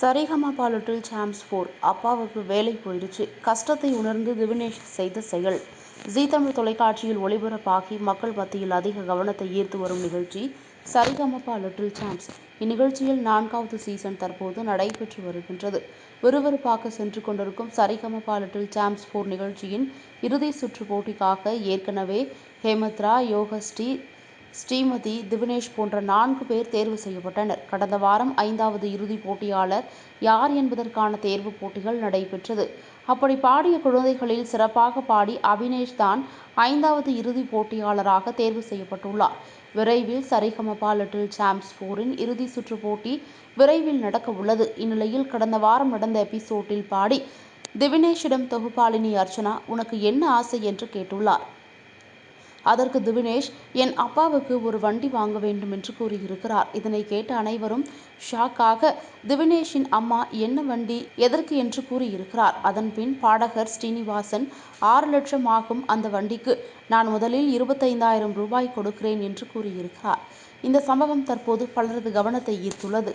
Sa Re Ga Ma Pa little Sam's four அப்பாவுக்கு வேலை போயிடுச்சு. கஷ்டத்தை உணர்ந்து திவினேஷ் செய்த செயல். ஜீ தமிழ் தொலைக்காட்சியில் ஒளிபரப்பாகி மக்கள் மத்தியில் அதிக கவனத்தை ஈர்த்து வரும் நிகழ்ச்சி சரிகமபா லிட்டில் சாம்ப்ஸ் இந்நிகழ்ச்சியில் நான்காவது சீசன் தற்போது நடைபெற்று வருகின்றது. விறுவிறுப்பாக சென்று கொண்டிருக்கும் சரிகமபா லிட்டில் சாம்ஸ் போர் நிகழ்ச்சியின் இறுதி சுற்று போட்டிக்காக ஏற்கனவே ஹேமத்ரா யோகஸ்ரீ ஸ்ரீமதி திவினேஷ் போன்ற நான்கு பேர் தேர்வு செய்யப்பட்டனர். கடந்த வாரம் ஐந்தாவது இறுதிப் போட்டியாளர் யார் என்பதற்கான தேர்வுப் போட்டிகள் நடைபெற்றது. அப்படி பாடிய குழந்தைகளில் சிறப்பாக பாடி அபினேஷ் தான் ஐந்தாவது இறுதிப் போட்டியாளராக தேர்வு செய்யப்பட்டுள்ளார். விரைவில் சரிகமபா லிட்டில் சாம்ப்ஸ் போரின் இறுதி சுற்று போட்டி விரைவில் நடக்க உள்ளது. இந்நிலையில் கடந்த வாரம் நடந்த எபிசோட்டில் பாடி திவினேஷிடம் தொகுப்பாளினி அர்ச்சனா உனக்கு என்ன ஆசை? என்று கேட்டுள்ளார். அதற்கு திவினேஷ் என் அப்பாவுக்கு ஒரு வண்டி வாங்க வேண்டும் என்று கூறியிருக்கிறார். இதனை கேட்ட அனைவரும் ஷாக்காக திவினேஷின் அம்மா என்ன வண்டி எதற்கு என்று கூறியிருக்கிறார். அதன்பின் பாடகர் ஸ்ரீனிவாசன் ஆறு லட்சம் ஆகும் அந்த வண்டிக்கு. நான் முதலில் இருபத்தைந்தாயிரம் ரூபாய் கொடுக்கிறேன் என்று கூறியிருக்கிறார். இந்த சம்பவம் தற்போது பலரது கவனத்தை ஈர்த்துள்ளது.